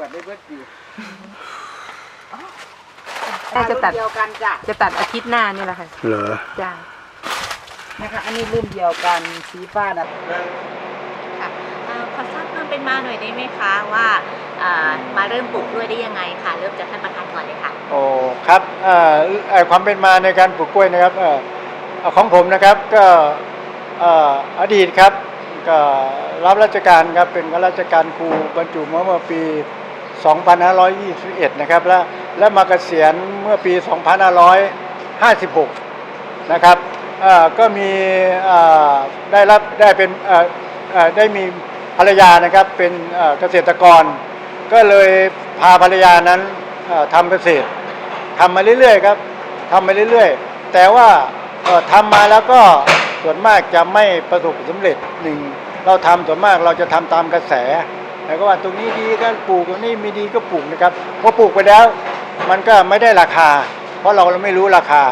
วดได้เบิดปีน่าจะตัดรุ่นเดียวกันจ้ะจะตัดอาทิตย์หน้านี่แหละค่ะเหรอจ้านะคะ อันนี้รุ่นเดียวกันสีฟ้านะค่ะเอ่อขอทราบความเป็นมาหน่อยได้ไหมคะว่าอ่ามาเริ่มปลูกกล้วยได้ยังไงค่ะ เริ่มจากท่านประธานก่อนเลยค่ะ โอ้ครับเอ่อเอ่อความเป็นมาในการปลูกกล้วยนะครับเอ่อเอ่อของผมนะครับก็เอ่ออดีตครับก็รับราชการครับเป็นข้าราชการครูบรรจุมาเมื่อปี 2521 นะครับ และและมาเกษียณเมื่อปี 2556 นะครับก็มีได้รับได้เป็นได้มีภรรยานะครับเป็นเกษตรกร ก็เลยพาภรรยานั้นทำเกษตรทำมาเรื่อยๆครับทำมาเรื่อยๆ แต่ว่าทำมาแล้วก็ส่วนมากจะไม่ประสบผลสำเร็จหนึ่งเราทำส่วนมากเราจะทำตามกระแส แล้วก็ว่าตรงนี้ดีก็ปลูกตรงนี้ไม่ดีก็ปลูกนะครับพอปลูกไปแล้ว มันก็ไม่ได้ราคา เพราะเราเราไม่รู้ราคา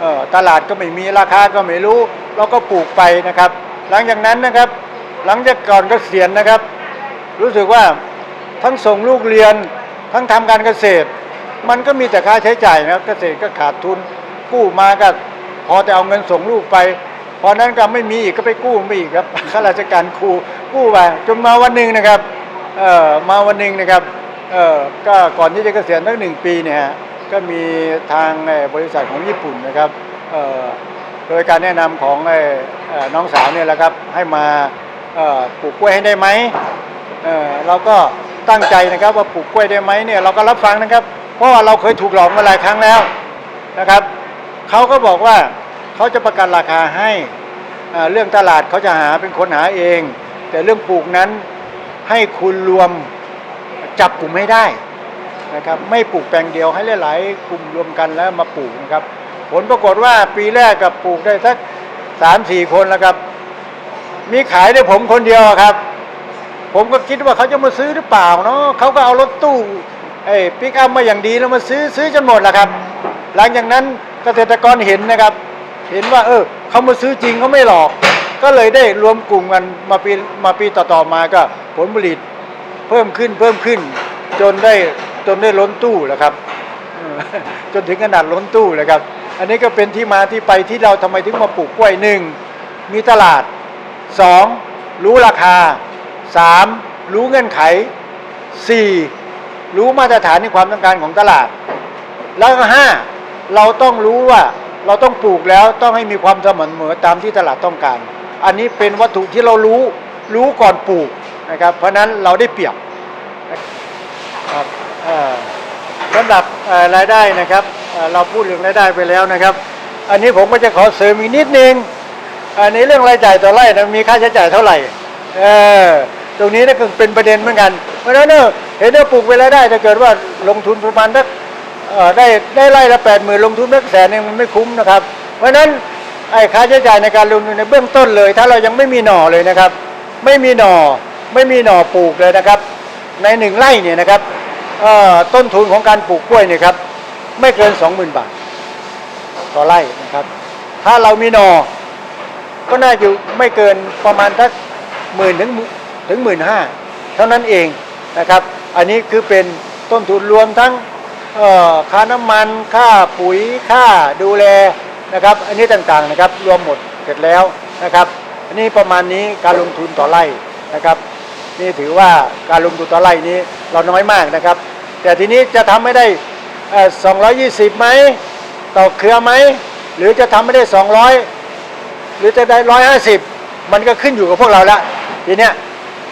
เออตลาดก็ไม่มีราคาก็ไม่รู้ เราก็ปลูกไปนะครับ หลังจากนั้นนะครับ หลังจากก่อนก็เกษียณนะครับ รู้สึกว่าทั้งส่งลูกเรียนทั้งทำการเกษตร มันก็มีแต่ค่าใช้จ่ายนะครับ เกษตรก็ขาดทุนกู้มาก็พอจะเอาเงินส่งลูกไปพอนั้นก็ไม่มีอีกก็ไปกู้มาอีกครับข้าราชการครูกู้ไปจนมาวันหนึ่งนะครับ เอ่อมาวันหนึ่งนะครับเอ่อก็ก่อนที่จะเกษียณตั้งหนึ่งปีเนี่ยฮะก็มีทางบริษัทของญี่ปุ่นนะครับเอ่อโดยการแนะนำของออเอ่อน้องสาวเนี่ยแหละครับให้มาเอ่อปลูกกล้วยให้ได้ไหมเออเราก็ตั้งใจนะครับว่าปลูกกล้วยได้ไหมเนี่ยเราก็รับฟังนะครับ เพราะว่าเราเคยถูกหลอกมาหลายครั้งแล้วนะครับเขาก็บอกว่าเขาจะประกันราคาให้ เอ่อเรื่องตลาดเขาจะหาเป็นคนหาเอง แต่เรื่องปลูกนั้น ให้คุณรวมจับกลุ่มให้ได้นะครับไม่ปลูกแปลงเดียวให้หลายๆกลุ่มรวมกันแล้วมาปลูกนะครับ ผลปรากฏว่าปีแรกกับปลูกได้สักสามสี่คนแล้วครับ มีขายได้ผมคนเดียวครับ ผมก็คิดว่าเขาจะมาซื้อหรือเปล่าเนาะเขาก็เอารถตู้ไอ้ปิกอัพมาอย่างดีแล้วมาซื้อซื้อจนหมดแหละครับ หลังจากนั้นเกษตรกรเห็นนะครับ เห็นว่า เออเขามาซื้อจริงเขาไม่หลอก ก็เลยได้รวมกลุ่มกันมาปีมาปีต่อๆมาก็ ผลผลิตเพิ่มขึ้นเพิ่มขึ้น จนได้จนได้ล้นตู้แล้วครับ จนถึงขนาดล้นตู้เลยครับ อันนี้ก็เป็นที่มาที่ไปที่เราทำไมถึงมาปลูกกล้วยหนึ่งมีตลาดสองรู้ราคาสามรู้เงื่อนไขสี่รู้มาตรฐานในความต้องการของตลาด แล้วก็ห้าเราต้องรู้ว่าเราต้องปลูกแล้วต้องให้มีความสม่ำเสมอตามที่ตลาดต้องการ อันนี้เป็นวัตถุที่เรารู้รู้ก่อนปลูก นะครับเพราะนั้นเราได้เปรียบครับสำหรับรายได้นะครับเราพูดเรื่องรายได้ไปแล้วนะครับ อันนี้ผมก็จะขอเสริมอีกนิดนึงอันนี้เรื่องรายจ่ายต่อไร่นะมีค่าใช้จ่ายเท่าไหร่เออตรงนี้นี่ก็เป็นประเด็นเหมือนกัน เพราะฉะนั้นเนี่ยเห็นว่าปลูกไปแล้วได้ถ้าเกิดว่าลงทุนประมาณสักได้ได้ไร่ละแปดหมื่นลงทุนสักแสนหนึงมันไม่คุ้มนะครับ เพราะฉะนั้นไอ้ค่าใช้จ่ายในการลงทุนในเบื้องต้นเลย ถ้าเรายังไม่มีหน่อเลยนะครับ ไม่มีหน่อ ไม่มีหน่อปลูกเลยนะครับ ในหนึ่งไร่เนี่ยนะครับต้นทุนของการปลูกกล้วยเนี่ยครับ ไม่เกิน 20,000 บาท ต่อไร่นะครับ ถ้าเรามีหนอก็น่าจะไม่เกินประมาณสักหมื่นถึงถึงหมื่นห้าเท่านั้นเองนะครับ อันนี้คือเป็นต้นทุนรวมทั้งค่าน้ำมันค่าปุ๋ยค่าดูแลนะครับ อันนี้ต่างๆนะครับรวมหมดเสร็จแล้วนะครับ อันนี้ประมาณนี้การลงทุนต่อไร่นะครับ นี่ถือว่าการลงทุนต่อไร่นี้เราน้อยมากนะครับ แต่ทีนี้จะทำไม่ได้ 220ไหมต่อเครือไหมหรือจะทำไม่ได้ 200 หรือจะได้ 150 มันก็ขึ้นอยู่กับพวกเราละทีเนี้ย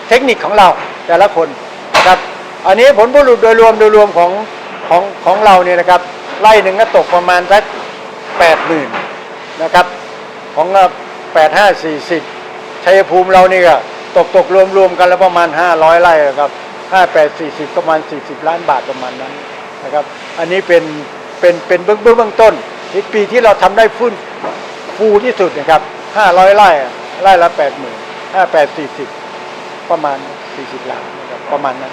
เทคนิคของเราแต่ละคนนะครับอันนี้ผลผลิตโดยรวมโดยรวมของของของเราเนี่ยนะครับไร่หนึ่งก็ตกประมาณสักแปดหมื่นนะครับของแปดห้าสี่สิบชัยภูมิเรานี่ก็ ตกตกรวมรวมกันแล้วประมาณห้าร้อยไร่ครับห้าแปดสี่สิบประมาณสี่สิบล้านบาทประมาณนั้นนะครับ อันนี้เป็นเป็นเป็นเบื้องเบื้องต้นที่ปีที่เราทำได้ฟุ้นฟูที่สุดนะครับห้าร้อยไร่ไร่ละแปดหมื่นห้าแปดสี่สิบประมาณสี่สิบล้านนะครับประมาณนั้น